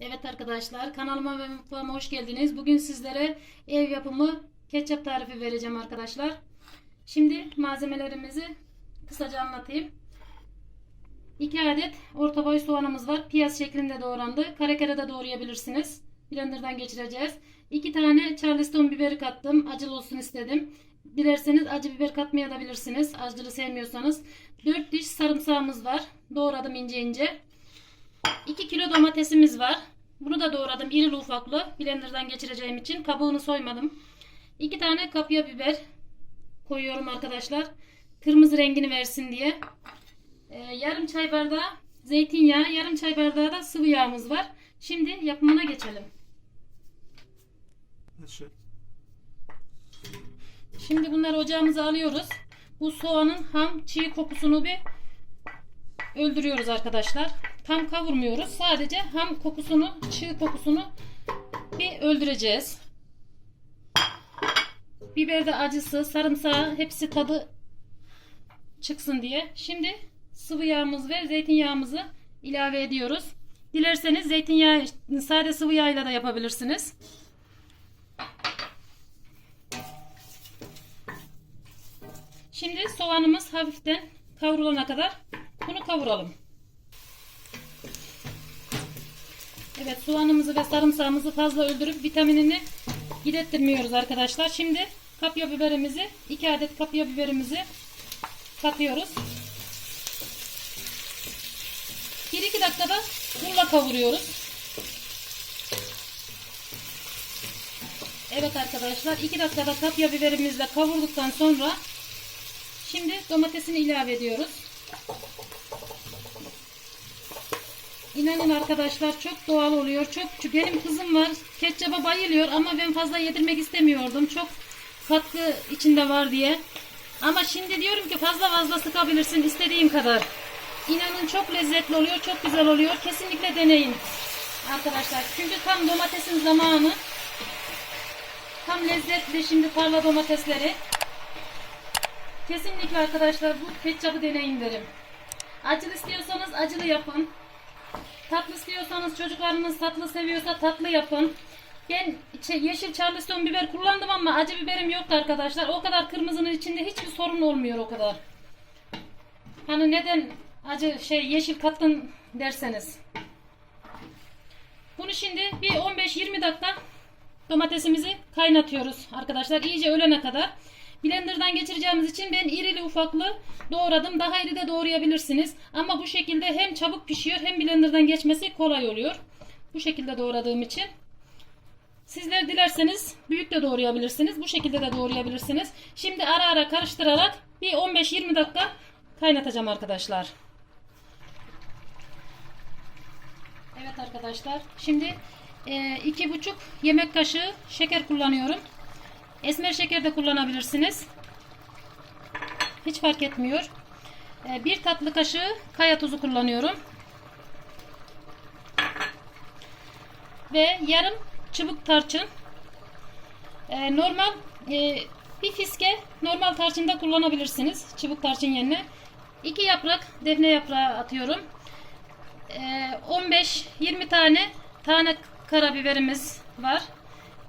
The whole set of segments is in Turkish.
Evet arkadaşlar kanalıma ve mutfağıma hoş geldiniz. Bugün sizlere ev yapımı ketçap tarifi vereceğim arkadaşlar. Şimdi malzemelerimizi kısaca anlatayım. 2 adet orta boy soğanımız var. Piyaz şeklinde doğrandı. Kare kare de doğrayabilirsiniz. Blenderdan geçireceğiz. 2 tane charleston biberi kattım. Acılı olsun istedim. Dilerseniz acı biber katmayabilirsiniz. Acılı sevmiyorsanız. 4 diş sarımsağımız var. Doğradım ince ince. 2 kilo domatesimiz var. Bunu da doğradım irili ufaklı. Blenderdan geçireceğim için kabuğunu soymadım. 2 tane kapya biber koyuyorum arkadaşlar. Kırmızı rengini versin diye. Ee, yarım çay bardağı zeytinyağı, yarım çay bardağı da sıvı yağımız var. Şimdi yapımına geçelim. Nasıl? Şimdi bunları ocağımıza alıyoruz. Bu soğanın ham çiğ kokusunu bir öldürüyoruz arkadaşlar. Tam kavurmuyoruz. Sadece ham kokusunu, çiğ kokusunu bir öldüreceğiz. Biber de acısı, sarımsağı hepsi tadı çıksın diye. Şimdi sıvı yağımız ve zeytinyağımızı ilave ediyoruz. Dilerseniz zeytinyağı sade sıvı yağıyla da yapabilirsiniz. Şimdi soğanımız hafiften kavrulana kadar bunu kavuralım. Evet soğanımızı ve sarımsağımızı fazla öldürüp vitaminini gidettirmiyoruz arkadaşlar. Şimdi kapya biberimizi 2 adet kapya biberimizi katıyoruz. 1-2 dakikada bununla kavuruyoruz. Evet arkadaşlar 2 dakikada kapya biberimizle kavurduktan sonra Şimdi domatesini ilave ediyoruz. İnanın arkadaşlar çok doğal oluyor. Çok benim kızım var. Ketçaba bayılıyor ama ben fazla yedirmek istemiyordum. Çok katkı içinde var diye. Ama şimdi diyorum ki fazla fazla sıkabilirsin istediğin kadar. İnanın çok lezzetli oluyor. Çok güzel oluyor. Kesinlikle deneyin. Arkadaşlar çünkü tam domatesin zamanı. Tam lezzetli şimdi tarla domatesleri. Kesinlikle arkadaşlar bu ketçabı deneyin derim. Acılı istiyorsanız acılı yapın. Tatlı istiyorsanız çocuklarınız tatlı seviyorsa tatlı yapın. Ben şey, yeşil charleston biber kullandım ama acı biberim yoktu arkadaşlar. O kadar kırmızının içinde hiçbir sorun olmuyor o kadar. Hani neden acı şey yeşil kattın derseniz. Bunu şimdi bir 15-20 dakika domatesimizi kaynatıyoruz arkadaşlar. İyice ölene kadar. Blender'dan geçireceğimiz için ben irili ufaklı doğradım. Daha iri de doğrayabilirsiniz. Ama bu şekilde hem çabuk pişiyor hem blender'dan geçmesi kolay oluyor. Bu şekilde doğradığım için. Sizler dilerseniz büyük de doğrayabilirsiniz. Bu şekilde de doğrayabilirsiniz. Şimdi ara ara karıştırarak bir 15-20 dakika kaynatacağım arkadaşlar. Evet arkadaşlar. Şimdi iki buçuk yemek kaşığı şeker kullanıyorum. Esmer şeker de kullanabilirsiniz. Hiç fark etmiyor. Ee, bir tatlı kaşığı kaya tuzu kullanıyorum. Ve yarım çubuk tarçın. Ee, normal e, bir fiske normal tarçında kullanabilirsiniz. Çubuk tarçın yerine. İki yaprak defne yaprağı atıyorum. Ee, 15-20 tane tane karabiberimiz var.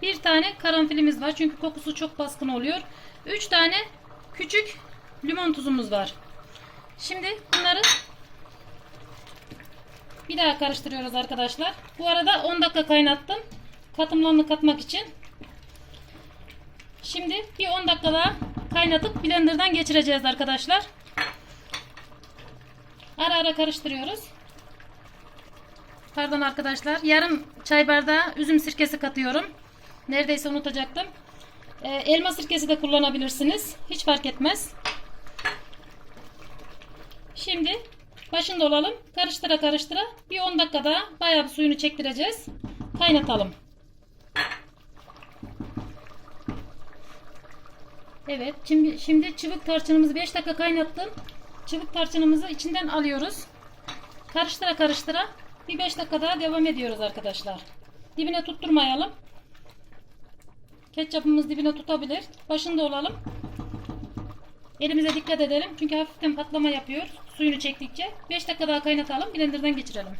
Bir tane karanfilimiz var. Çünkü kokusu çok baskın oluyor. 3 tane küçük limon tuzumuz var. Şimdi bunları bir daha karıştırıyoruz arkadaşlar. Bu arada 10 dakika kaynattım. Katımlarını katmak için. Şimdi bir 10 dakika daha kaynatıp blenderdan geçireceğiz arkadaşlar. Ara ara karıştırıyoruz. Pardon arkadaşlar. Yarım çay bardağı üzüm sirkesi katıyorum. Neredeyse unutacaktım. Ee, elma sirkesi de kullanabilirsiniz. Hiç fark etmez. Şimdi başında olalım. Karıştıra karıştıra bir 10 dakika daha bayağı bir suyunu çektireceğiz. Kaynatalım. Evet. Şimdi, şimdi çıvık tarçınımızı 5 dakika kaynattım. Çıvık tarçınımızı içinden alıyoruz. Karıştıra karıştıra bir 5 dakika daha devam ediyoruz arkadaşlar. Dibine tutturmayalım. Ketçapımız dibine tutabilir. Başında olalım. Elimize dikkat edelim. Çünkü hafiften patlama yapıyor. Suyunu çektikçe. 5 dakika daha kaynatalım. Blenderdan geçirelim.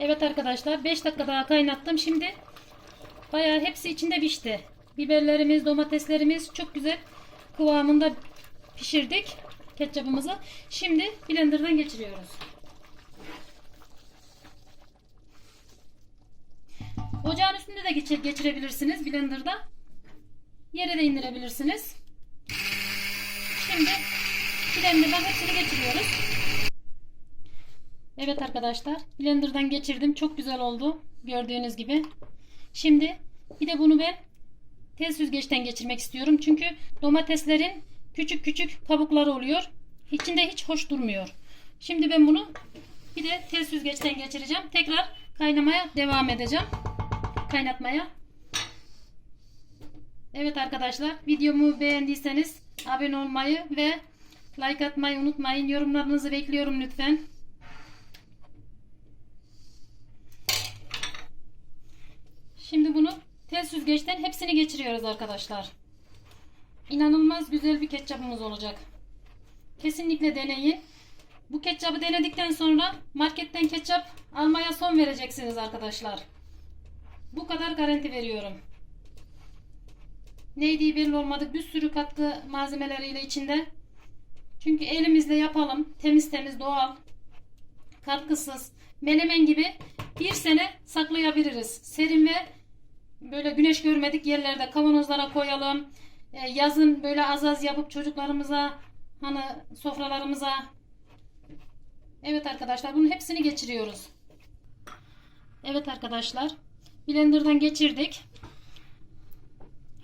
Evet arkadaşlar 5 dakika daha kaynattım. Şimdi bayağı hepsi içinde pişti. Biberlerimiz, domateslerimiz çok güzel kıvamında pişirdik ketçapımızı. Şimdi blenderdan geçiriyoruz. Ocağın üstünde de geçir- geçirebilirsiniz blenderda. Yere de indirebilirsiniz. Şimdi blenderdan hepsini geçiriyoruz. Evet arkadaşlar blenderdan geçirdim. Çok güzel oldu. Gördüğünüz gibi. Şimdi bir de bunu ben tez süzgeçten geçirmek istiyorum. Çünkü domateslerin küçük küçük kabukları oluyor. İçinde hiç hoş durmuyor. Şimdi ben bunu bir de tez süzgeçten geçireceğim. Tekrar kaynamaya devam edeceğim. Kaynatmaya. Evet arkadaşlar videomu beğendiyseniz abone olmayı ve like atmayı unutmayın. Yorumlarınızı bekliyorum lütfen. Şimdi bunu tez süzgeçten hepsini geçiriyoruz arkadaşlar. İnanılmaz güzel bir ketçapımız olacak. Kesinlikle deneyin. Bu ketçabı denedikten sonra marketten ketçap almaya son vereceksiniz arkadaşlar. Bu kadar garanti veriyorum. Neydi belli olmadı. Bir sürü katkı malzemeleriyle içinde. Çünkü elimizle yapalım. Temiz temiz doğal. Katkısız. Menemen gibi bir sene saklayabiliriz. Serin ve böyle güneş görmedik yerlerde kavanozlara koyalım. E, yazın böyle az az yapıp çocuklarımıza hani sofralarımıza Evet arkadaşlar bunun hepsini geçiriyoruz. Evet arkadaşlar blenderdan geçirdik.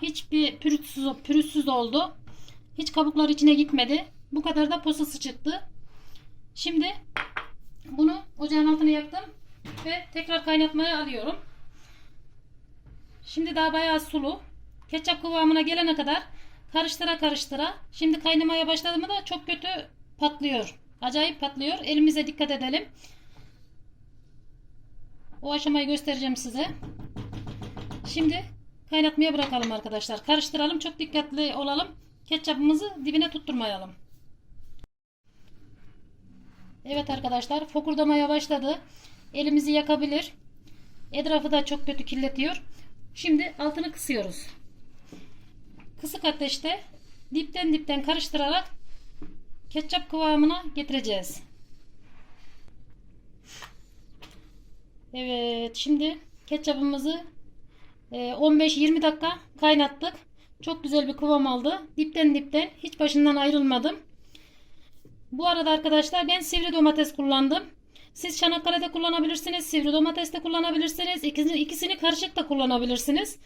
Hiçbir pürüzsüz, pürüzsüz oldu. Hiç kabuklar içine gitmedi. Bu kadar da posası çıktı. Şimdi bunu ocağın altına yaktım ve tekrar kaynatmaya alıyorum. Şimdi daha bayağı sulu. Ketçap kıvamına gelene kadar karıştıra karıştıra. Şimdi kaynamaya başladı mı da çok kötü patlıyor. Acayip patlıyor. Elimize dikkat edelim. O aşamayı göstereceğim size. Şimdi kaynatmaya bırakalım arkadaşlar. Karıştıralım. Çok dikkatli olalım. Ketçapımızı dibine tutturmayalım. Evet arkadaşlar fokurdamaya başladı. Elimizi yakabilir. Etrafı da çok kötü kirletiyor. Şimdi altını kısıyoruz. Kısık ateşte dipten dipten karıştırarak ketçap kıvamına getireceğiz. Evet şimdi ketçapımızı 15-20 dakika kaynattık. Çok güzel bir kıvam aldı. Dipten dipten hiç başından ayrılmadım. Bu arada arkadaşlar ben sivri domates kullandım. Siz Çanakkale'de kullanabilirsiniz. Sivri domates de kullanabilirsiniz. İkisini, ikisini karışık da kullanabilirsiniz.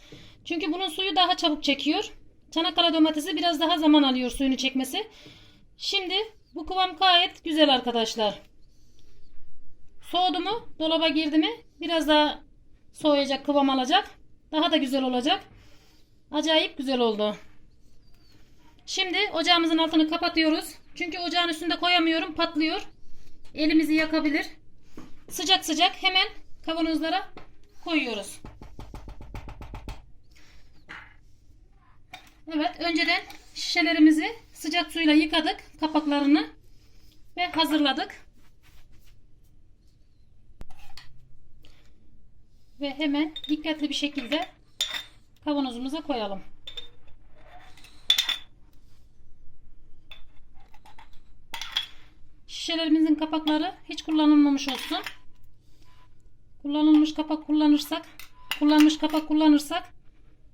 Çünkü bunun suyu daha çabuk çekiyor. Çanakkale domatesi biraz daha zaman alıyor suyunu çekmesi. Şimdi bu kıvam gayet güzel arkadaşlar. Soğudu mu, dolaba girdi mi biraz daha soğuyacak, kıvam alacak. Daha da güzel olacak. Acayip güzel oldu. Şimdi ocağımızın altını kapatıyoruz. Çünkü ocağın üstünde koyamıyorum, patlıyor. Elimizi yakabilir. Sıcak sıcak hemen kavanozlara koyuyoruz. Evet, önceden şişelerimizi sıcak suyla yıkadık kapaklarını ve hazırladık. Ve hemen dikkatli bir şekilde kavanozumuza koyalım. Şişelerimizin kapakları hiç kullanılmamış olsun. Kullanılmış kapak kullanırsak, kullanmış kapak kullanırsak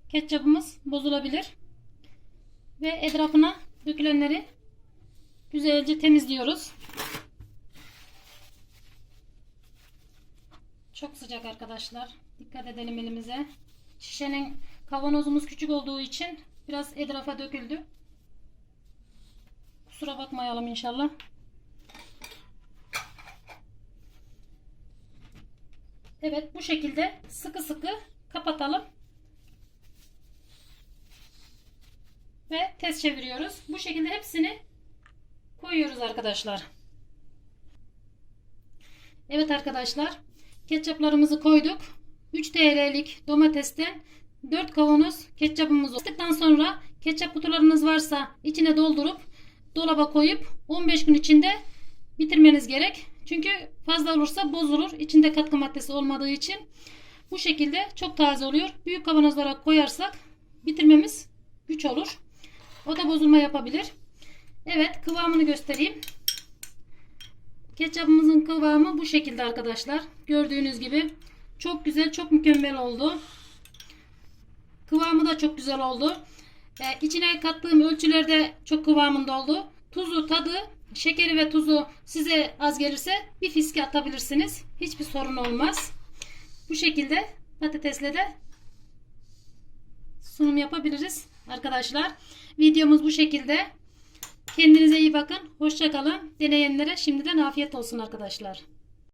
ketçapımız bozulabilir. Ve etrafına dökülenleri güzelce temizliyoruz. Çok sıcak arkadaşlar. Dikkat edelim elimize. Şişenin kavanozumuz küçük olduğu için biraz etrafa döküldü. Kusura bakmayalım inşallah. Evet bu şekilde sıkı sıkı kapatalım. Ve ters çeviriyoruz. Bu şekilde hepsini koyuyoruz arkadaşlar. Evet arkadaşlar. Ketçaplarımızı koyduk. 3 TL'lik domatesten 4 kavanoz ketçapımız oldu. sonra ketçap kutularınız varsa içine doldurup dolaba koyup 15 gün içinde bitirmeniz gerek. Çünkü fazla olursa bozulur. İçinde katkı maddesi olmadığı için. Bu şekilde çok taze oluyor. Büyük kavanozlara koyarsak bitirmemiz güç olur. O da bozulma yapabilir. Evet kıvamını göstereyim. Ketçapımızın kıvamı bu şekilde arkadaşlar. Gördüğünüz gibi çok güzel, çok mükemmel oldu. Kıvamı da çok güzel oldu. Ee, içine kattığım ölçülerde çok kıvamında oldu. Tuzu, tadı, şekeri ve tuzu size az gelirse bir fiske atabilirsiniz. Hiçbir sorun olmaz. Bu şekilde patatesle de sunum yapabiliriz arkadaşlar. Videomuz bu şekilde. Kendinize iyi bakın. Hoşça kalın. Deneyenlere şimdiden afiyet olsun arkadaşlar.